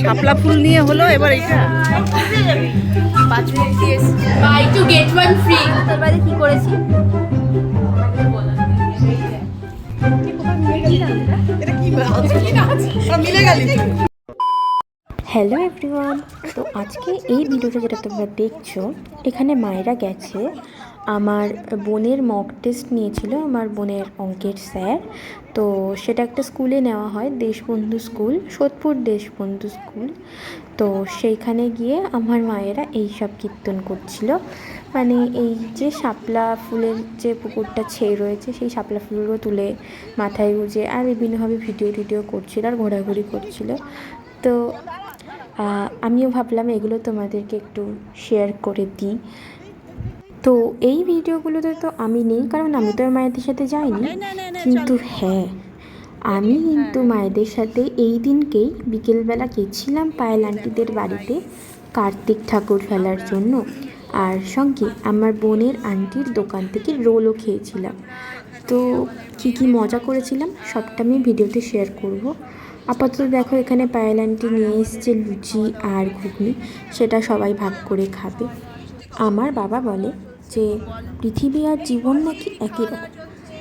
শাপলা ফুল নিয়ে হলো এবার এটা পাঁচ মিনিট দিয়ে buy two get one free তোর বাড়ি কি করেছি? হ্যালো এভরিওয়ান তো আজকে এই ভিডিওটা যেটা তোমরা দেখছ এখানে মায়েরা গেছে আমার বোনের মক টেস্ট নিয়েছিল আমার বোনের অঙ্কের স্যার। তো সেটা একটা স্কুলে নেওয়া হয়, দেশবন্ধু স্কুল সোদপুর দেশবন্ধু স্কুল তো সেইখানে গিয়ে আমার মায়েরা এই সব কীর্তন করছিল। মানে এই যে শাপলা ফুলের যে পুকুরটা ছেয়ে রয়েছে, সেই শাপলা ফুলগুলো তুলে মাথায় গুঁজে আর বিভিন্নভাবে ভিডিও টিডিও করছিল আর ঘোরাঘুরি করছিল। তো আমিও ভাবলাম এগুলো তোমাদেরকে একটু শেয়ার করে দিই। তো এই ভিডিওগুলোতে তো আমি নেই কারণ আমি তো আর মায়েদের সাথে যাইনি। কিন্তু হ্যাঁ আমি কিন্তু মায়েদের সাথে এই দিনকেই বিকেলবেলা গেছিলাম পায়েল আন্টিদের বাড়িতে কার্তিক ঠাকুর ফেলার জন্য। আর সঙ্গে আমার বোনের আন্টির দোকান থেকে রোলও খেয়েছিলাম। তো কী কী মজা করেছিলাম সবটা আমি ভিডিওতে শেয়ার করব। আপাতত দেখো এখানে পায়েল আন্টি নিয়ে এসছে লুচি আর ঘুগনি সেটা সবাই ভাগ করে খাবে। আমার বাবা বলে যে পৃথিবী আর জীবন নাকি একই রকম।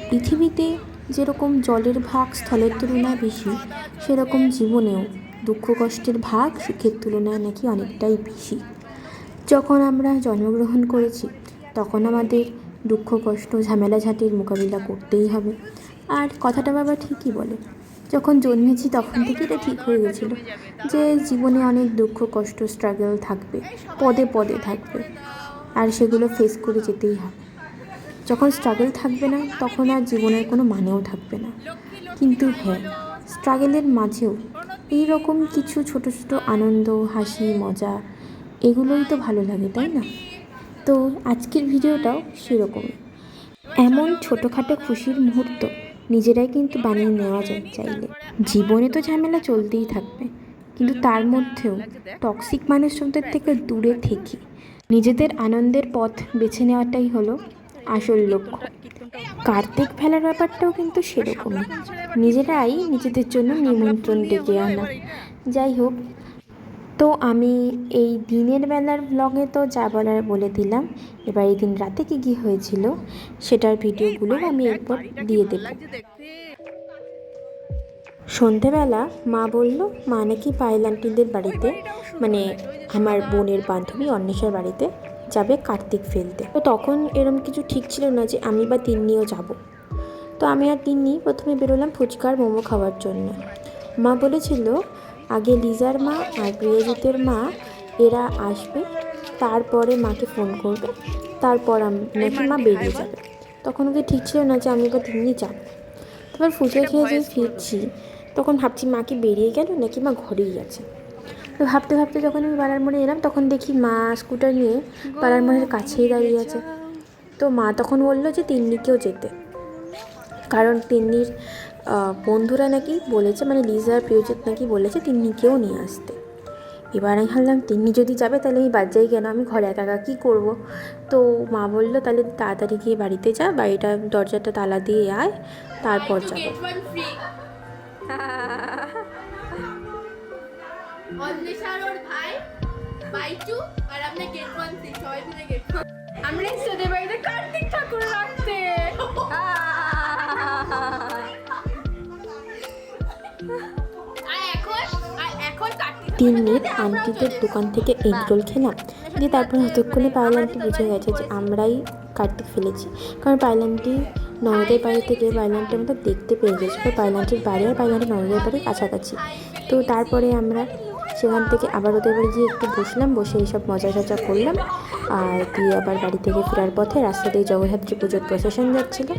পৃথিবীতে যেরকম জলের ভাগ স্থলের তুলনায় বেশি, সেরকম জীবনেও দুঃখ কষ্টের ভাগ সুখের তুলনায় নাকি অনেকটাই বেশি। যখন আমরা জন্মগ্রহণ করেছি, তখন আমাদের দুঃখ, কষ্ট, ঝামেলাঝাটির মোকাবিলা করতেই হবে। আর কথাটা বাবা ঠিকই বলে, যখন জন্মেছি তখন থেকে এটা ঠিক হয়ে গেছিল যে জীবনে অনেক দুঃখ, কষ্ট স্ট্রাগল থাকবে, পদে পদে থাকবে। আর সেগুলো ফেস করে যেতেই হবে যখন স্ট্রাগল থাকবে না, তখন আর জীবনের কোনো মানেও থাকবে না। কিন্তু হ্যাঁ স্ট্রাগলের মাঝেও এই রকম কিছু ছোট ছোট আনন্দ, হাসি, মজা, এগুলোই তো ভালো লাগে, তাই না? তো আজকের ভিডিওটাও সেরকমই। এমন ছোটোখাটো খুশির মুহূর্ত নিজেরাই কিন্তু বানিয়ে নেওয়া যায় চাইলে। জীবনে তো ঝামেলা চলতেই থাকবে, কিন্তু তার মধ্যেও টক্সিক মানুষজনদের থেকে দূরে থেকে নিজেদের আনন্দের পথ বেছে নেওয়াটাই হলো আসল লক্ষ্য। কার্তিক ফেলার ব্যাপারটাও কিন্তু সেরকমই। নিজেরাই নিজেদের জন্য নিমন্ত্রণ ডেকে আনা। যাই হোক তো আমি এই দিনের বেলার ব্লগে তো যা বলার বলে দিলাম। এবার এই দিন রাতে কী কী হয়েছিল সেটার ভিডিওগুলো আমি এরপর দিয়ে দেবো সন্ধেবেলা মা বলল, মা নাকি পায়েল আন্টিদের বাড়িতে মানে আমার বোনের বান্ধবী অন্বেষার বাড়িতে যাবে কার্তিক ফেলতে। তো তখন এরম কিছু ঠিক ছিল না যে আমি বা তিন্নিও যাব। তো আমি আর তিন্নি প্রথমে বেরোলাম ফুচকার মোমো খাওয়ার জন্য। মা বলেছিল, আগে লিজার মা আর প্রিয়জিতের মা, এরা আসবে, তারপরে মাকে ফোন করবে, তারপর নাকি মা বেরিয়ে যাবে। তখন ওকে ঠিক ছিল না যে আমি বা তিন্নি যাব। তারপর ফুচকা খেয়ে যে ফিরছি। তখন ভাবছি মা কি বেরিয়ে গেল নাকি মা ঘরেই আছে। তো ভাবতে ভাবতে যখন আমি পাড়ার মোড়ে এলাম, তখন দেখি মা স্কুটার নিয়ে পাড়ার মোড়ের কাছেই দাঁড়িয়ে আছে। তো মা তখন বলল যে তিন্নিকেও যেতে। কারণ তিন্নির বন্ধুরা নাকি বলেছে মানে লিজার প্রিয়জিৎ নাকি বলেছে তিন্নিকেও নিয়ে আসতে। এবার আমি ভাবলাম, তিন্নি যদি যাবে তাহলে আমি বাদ যাই কেন? আমি ঘরে একা একা কী করব? তো মা বলল, তাহলে তাড়াতাড়ি গিয়ে বাড়িতে যা, বাড়িটা, দরজাটা তালা দিয়ে আয়, তারপর যাব। অন্বেষার ওর ভাই বাই আর আমরা গেট ওয়ান ফ্রি সবাই মিলে গেট ওয়ান। আমরা এসেছি বাড়িতে কার্তিক ঠাকুর রাখতে আর এখন আর এখন কার্তিক তিন্নির আন্টিদের দোকান থেকে এগরোল খেলাম। দিয়ে তারপর হতক্ষণে পায়েল আন্টি বুঝে গেছে যে আমরাই কার্তিক ফেলেছি। কারণ পায়েল আন্টি ননদের বাড়ি থেকে পায়েল আন্টি আমাদের দেখতে পেয়ে গেছিল পায়েল আন্টির বাড়ি আর আন্টি ননদের বাড়ি কাছাকাছি। তো তারপরে আমরা সেখান থেকে আবার ওদের বাড়ি গিয়ে একটু বসলাম, বসে এইসব মজা টজা করলাম। আর দিয়ে আবার বাড়ি থেকে ফেরার পথে রাস্তা দিয়ে জগদ্ধাত্রী পুজোর প্রসেশন যাচ্ছিল।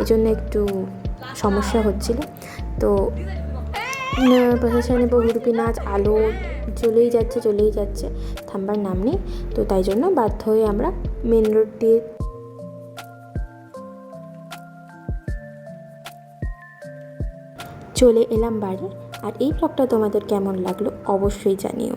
এই জন্য একটু সমস্যা হচ্ছিল। তো প্রশাসনে বহুরূপী নাচ আলো চলেই যাচ্ছে চলেই যাচ্ছে, থামবার নাম নেই। তো তাই জন্য বাধ্য হয়ে আমরা মেন রোড দিয়ে চলে এলাম বাড়ি। আর এই ব্লগটা তোমাদের কেমন লাগল অবশ্যই জানিও।